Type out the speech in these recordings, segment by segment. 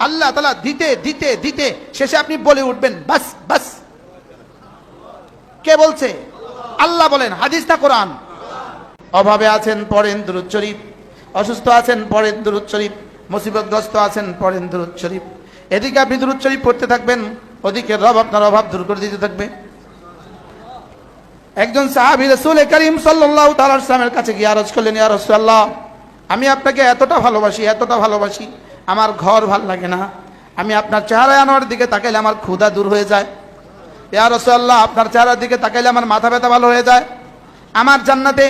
আল্লাহ তালা দিতে দিতে দিতে শেষে আপনি বলে উঠবেন, বাস বাস। কে বলছে? আল্লাহ বলেন হাদিসটা কোরআন। অভাবে আছেন পড়েন দুরুদ শরীফ, অসুস্থ আছেন পড়েন দুরুদ শরীফ, মুসিবতগ্রস্ত আছেন পড়েন দুরুদ শরীফ। এদিকে আপনি দুরুদ শরীফ পড়তে থাকবেন, ওদিকে রব আপনার অভাব দূর করে দিতে থাকবে। একজন সাহাবি রসুল করিম সাল্লাহ তালামের কাছে গিয়ে আরজ করলেন, ইয়া রসুল্লাহ আমি আপনাকে এতটা ভালোবাসি এতটা ভালোবাসি আমার ঘর ভালো লাগে না। আমি আপনার চেহারা আনোয়ার দিকে তাকাইলে আমার ক্ষুধা দূর হয়ে যায়। ইয়া রসুল্লাহ আপনার চেহারার দিকে তাকাইলে আমার মাথা ব্যথা ভালো হয়ে যায়। আমার জান্নাতে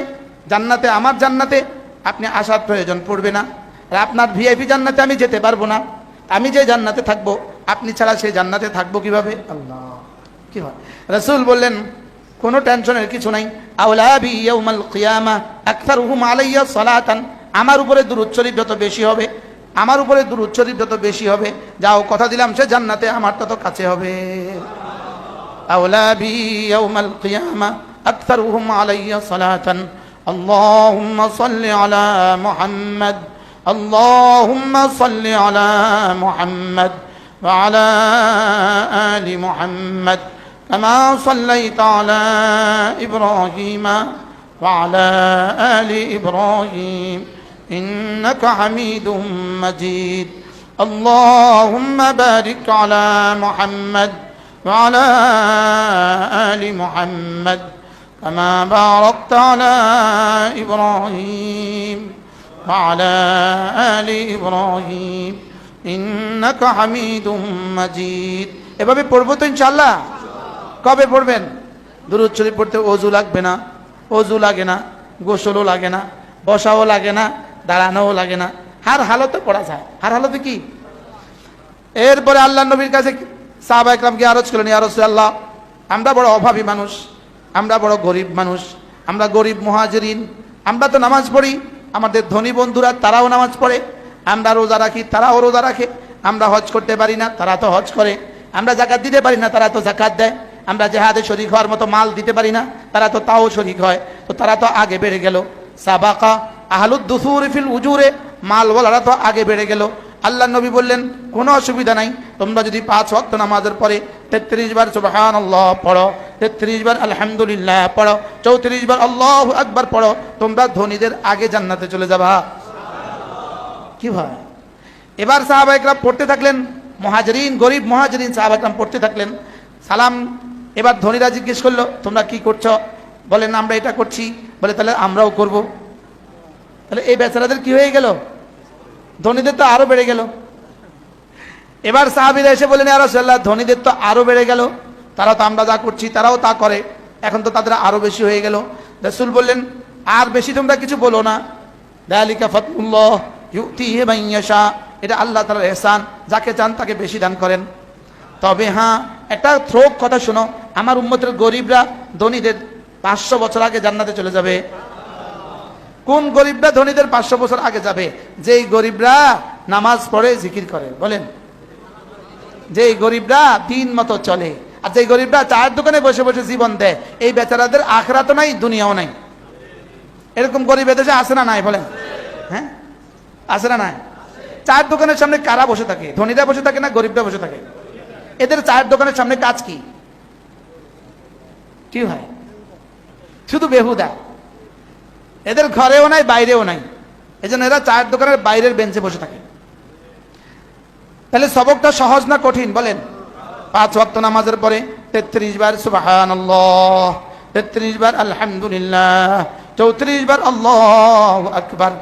জান্নাতে, আমার জান্নাতে আপনি আসার প্রয়োজন পড়বে না। আর আপনার ভিআইপি জান্নাতে আমি যেতে পারব না। আমি যে জান্নাতে থাকব, আপনি ছাড়া সেই জান্নাতে থাকব কীভাবে? আল্লাহ, কি হয়? রসুল বললেন, কোনো টেনশনের কিছু নাই। আকসারুহুম আলাইয়া সালাতান। আমার উপরে দুরূদ শরীফ যত বেশি হবে আমার উপরে দুরূদ শরীফ যত বেশি হবে যাও কথা দিলাম সে জান্নাতে আমার তত কাছে হবে আউলাবি ইয়াউমাল কিয়ামা আকসারুহুম আলাইয়া সালাতান اللهم صل على محمد اللهم صل على محمد وعلى آل محمد كما صليت على إبراهيم وعلى آل إبراهيم إنك حميد مجيد اللهم بارك على محمد وعلى آل محمد كما باركت على إبراهيم وعلى آل إبراهيم إنك حميد مجيد এভাবে পড়বো তো ইনশাল্লাহ কবে পড়বেন দুরুদ শরীফ পড়তে অজু লাগবে না অজু লাগে না গোসলও লাগে না বসাও লাগে না দাঁড়ানোও লাগে না। হার হালতে পড়া যায়। হার হালতে কি? এরপরে আল্লাহ নবীর কাছে সাহাবা একরামকে আরজ করলেন আরজ আল্লাহ আমরা বড় অভাবী মানুষ, আমরা বড় গরিব মানুষ, আমরা গরিব মহাজরিন, আমরা তো নামাজ পড়ি, আমাদের ধনী বন্ধুরা তারাও নামাজ পড়ে, আমরা রোজা রাখি, তারাও রোজা রাখে, আমরা হজ করতে পারি না, তারা তো হজ করে, আমরা জাকাত দিতে পারি না, তারা তো জাকাত দেয়, আমরা জেহাদে শরিক হওয়ার মতো মাল দিতে পারি না, তারা তো তাও শরিক হয়, তো তারা তো আগে বেড়ে গেল। সাবাকা আহলুদ্দুসুর ফিল উজুরে মালওয়ালারা তো আগে বেড়ে গেল। আল্লাহ নবী বললেন, কোনো অসুবিধা নাই, তোমরা যদি পাঁচ ওয়াক্ত নামাজের পরে তেত্রিশ বার সুবহান আল্লাহ পড়ো, তেত্রিশ বার আলহামদুলিল্লাহ পড়ো, চৌত্রিশ বার আল্লাহ আকবার পড়ো, তোমরা ধনীদের আগে জান্নাতে চলে যাবা। কি ভাই? এবার সাহাবা একরাম পড়তে থাকলেন, মহাজরিন, গরিব মহাজরিন সাহাবা একরাম পড়তে থাকলেন। সালাম, এবার ধনীরা জিজ্ঞেস করল, তোমরা কি করছ? বলেন আমরা এটা করছি। বলে, তাহলে আমরাও করব। তাহলে এই বেচারাদের কি হয়ে গেল? ধনীদের তো আরও বেড়ে গেল। এবার সাহাবিরা এসে বলেন আরসাল্লাহ ধনীদের তো আরও বেড়ে গেল। তারা তো আমরা যা করছি, তারাও তা করে। এখন তো তাদের আরও বেশি হয়ে গেল। রসুল বললেন, আর বেশি তোমরা কিছু বলো না। দালিকা ফতুল্লাহ ইউতিহি মাইয়াশা এটা আল্লাহ তাআলার এহসান, যাকে চান তাকে বেশি দান করেন। তবে হ্যাঁ একটা থ্রোক কথা শোনো, আমার উম্মতের গরিবরা ধনীদের পাঁচশো বছর আগে জান্নাতে চলে যাবে। কোন গরিবরা ধনীদের পাঁচশো বছর আগে যাবে? যেই গরিবরা নামাজ পড়ে, জিকির করে। বলেন। যেই গরিবরা দিন মতো চলে, আর যেই গরিবরা চায়ের দোকানে বসে বসে জীবন দেয়, এই বেচারাদের আখরা তো নাই, দুনিয়াও নাই। এরকম গরিব এদেশে আসে না নাই, বলেন। হ্যাঁ? আসে না নাই? চায়ের দোকানের সামনে কারা বসে থাকে? ধনীরা বসে থাকে না গরিবরা বসে থাকে? এদের চায়ের দোকানের সামনে কাজ কি? কি হয়? শুধু বেহুদা। এদের ঘরেও নাই, বাইরেও নাই। এই এজন্য এরা চায়ের দোকানের বাইরের বেঞ্চে বসে থাকে। তাহলে সবকটা সহজ না কঠিন? বলেন। পাঁচ ওয়াক্ত নামাজের পরে তেত্রিশ বার সুবাহান তেত্রিশ বার আলহামদুলিল্লাহ, চৌত্রিশ বার আল্লাহ আকবার